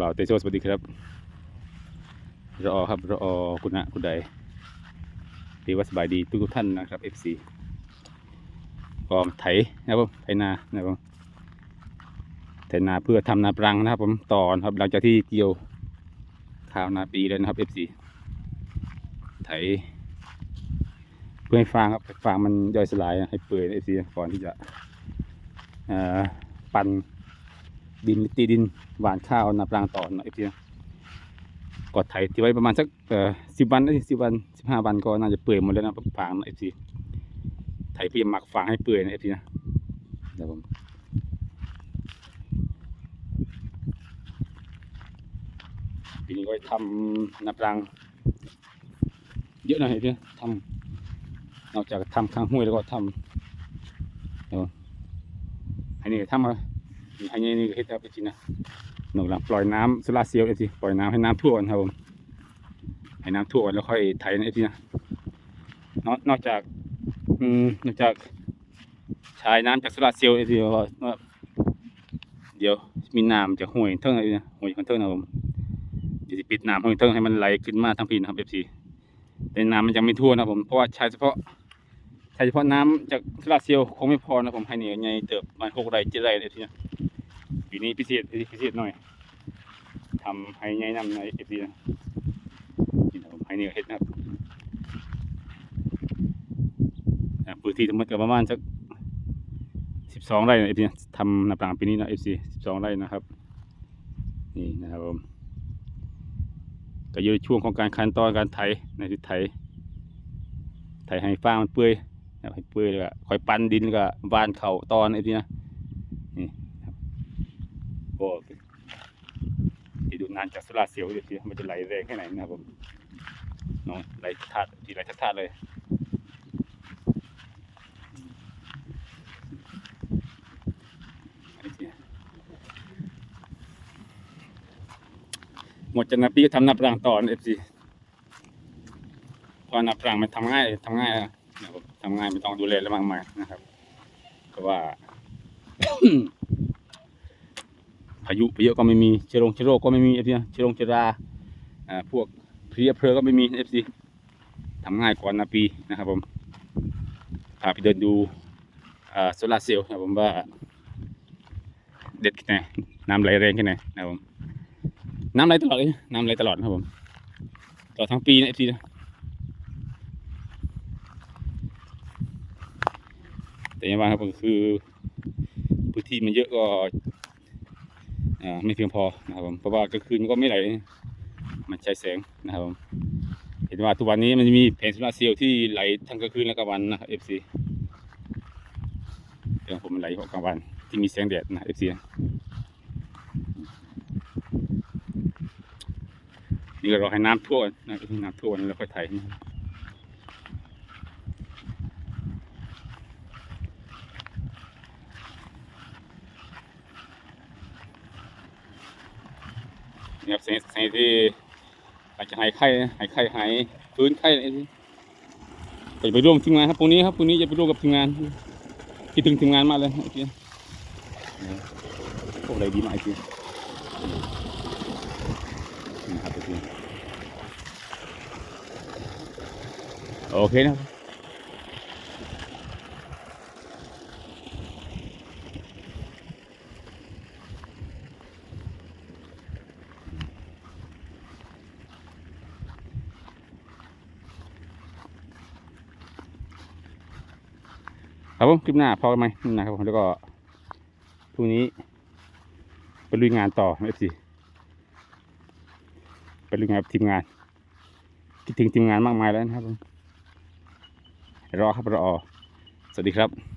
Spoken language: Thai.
บ่าวเตโชสวัสดีครับรอครับรอคุณนะคุณใดดีว่าสบายดีทุกท่านนะครับ FC ก็ไถนะครับผมไถนานะครับผมไถนาเพื่อทำนาปรังนะครับ ผมต่อนะครับหลังจากที่เกี่ยวข้าวนาปีแล้วนะครับ FC ไถเพื่อให้ฟางครับฟางมันย่อยสลายให้เปื่อยเอซีก่อนที่จะปั่น ดินตีดินหวานข้าวนาปรางต่อนะเอซีกดไถที่ไว้ประมาณสักเอ่อสิบวันสิบวันสิบห้าวันก็น่าจะเปื่อยหมดแล้วนะฟางนะเอซีไถเพื่อหมักฟางให้เปื่อยนะเอซีนะครับผมปีนี้ก็ทำนาปรางเยอะหน่อยเพื่อนทำนอกจากทำข้างห้วยแล้วก็ทำเอออันนี้ทำมา อันนี้นี่เฮ็ดครับจริงๆนะหนูหลังปล่อยน้ำโซลาเซลล์เอซีปล่อยน้ำให้น้ำท่วมครับผมให้น้ำท่วมแล้วค่อยไถนะเอซีนะนอกนอกจากอืมนอกจากใช้น้ำจากโซลาเซลล์เอซีว่าเดี๋ยวมีน้ำจากห้วยเท่าไหร่นะห้วยของเท่านะผมเดี๋ยวจะปิดน้ำห้วยเท่าให้มันไหลขึ้นมาทั้งปีนะครับเอฟซีแต่น้ำมันยังไม่ทั่วนะผมเพราะว่าใช้เฉพาะใช้เฉพาะน้ำจากโซลาร์เซลล์คงไม่พอนะผมให้เหนียวใหญ่เติบมันหกไร่เจ็ดไร่เลยทีนี้ ปีนี้พิเศษพิเศษหน่อยทำให้ใหญ่นำในเอฟซีนะนี่ะผมให้เนียวเฮ็ดนะครับอ่าพื้นที่ทั้งหมดก็ประมาณสักสิบสองไร่นะเอฟซีทำนาปรังปีนี้นะเอฟซีสิบสองไร่นะครับ นี่นะครับผมก็อยู่ในช่วงของการขั้นตอนการไถในที่ไถไถให้ฟ้ามันเปื่อยให้เปื่อยแล้วก็คอยปั้นดินแล้วก็วานเข่าตอนไอ้ที่นะนี่ บโอ้ที่ดูนานจากโซลาร์เซลล์เดี๋ยวสิมันจะไหลแรงแค่ไหนนะครับผมน้องไหลทัดที่ไหลทัดเลยหมดจากนาปีก็ทำนับรางต่อเอฟซีพอนับรางมันทำง่ายทำง่ายนะครับทำง่ายไม่ต้องดูแลอะไรมากมายนะครับเพราะว่า พายุพายุก็ไม่มีเชื้อโรคเชื้อโรคก็ไม่มีเอฟซีเชื้อโรคเชื้อราอ่าพวกเพลียเพลก็ไม่มีเอฟซีทำง่ายกว่านาปีนะครับผมพาไปเดินดูอ่าโซลาเซลล์นะครับผมว่าเด็ดแค่ไหนน้ำไหลแรงแค่ไหนนะครับผมน้ำไหลตลอดเลยน้ำไหลตลอดนะครับผมตลอดทั้งปีนะเอฟซีนะแต่ยังว่าครับก็คือพื้นที่มันเยอะก็ ไม่เพียงพอนะครับผมเพราะว่ากลางคืนมันก็ไม่ไหลมันใช้แสงนะครับผมเห็นว่าทุกวันนี้มันจะมีแผงโซลาร์เซลล์ที่ไหลทั้งกลางคืนและกลางวันนะครับเอฟซีแต่ของผมมันไหลของกลางวันที่มีแสงแดดนะเอฟซีนี่ก็รอให้น้ำท่วมนะน้ำท่วมแล้วค่อยไถนะครับ นี่ครับสียงสียงที่อาจจะหายไข้หายไข้หายฟื้นไข้อะไรจะไปร่วมทีมงานครับพรุ่งนี้ครับพรุ่งนี้จะไปร่วมกับทีมงานคิดถึงทีมงานมากเลยไอ้เพี่พวกอะไรดีมากไอ้เพี่นะครับไอ้เพี่โอเคนะครับ ครับผมคลิปหน้าพอกันไหมนะครับผมแล้วก็พรุ่งนี้ไปลุยงานต่อเอฟซีไปลุยงานทีมงาน คิดถึงทีมงานมากมายแล้วนะครับผมรอครับรอสวัสดีครับ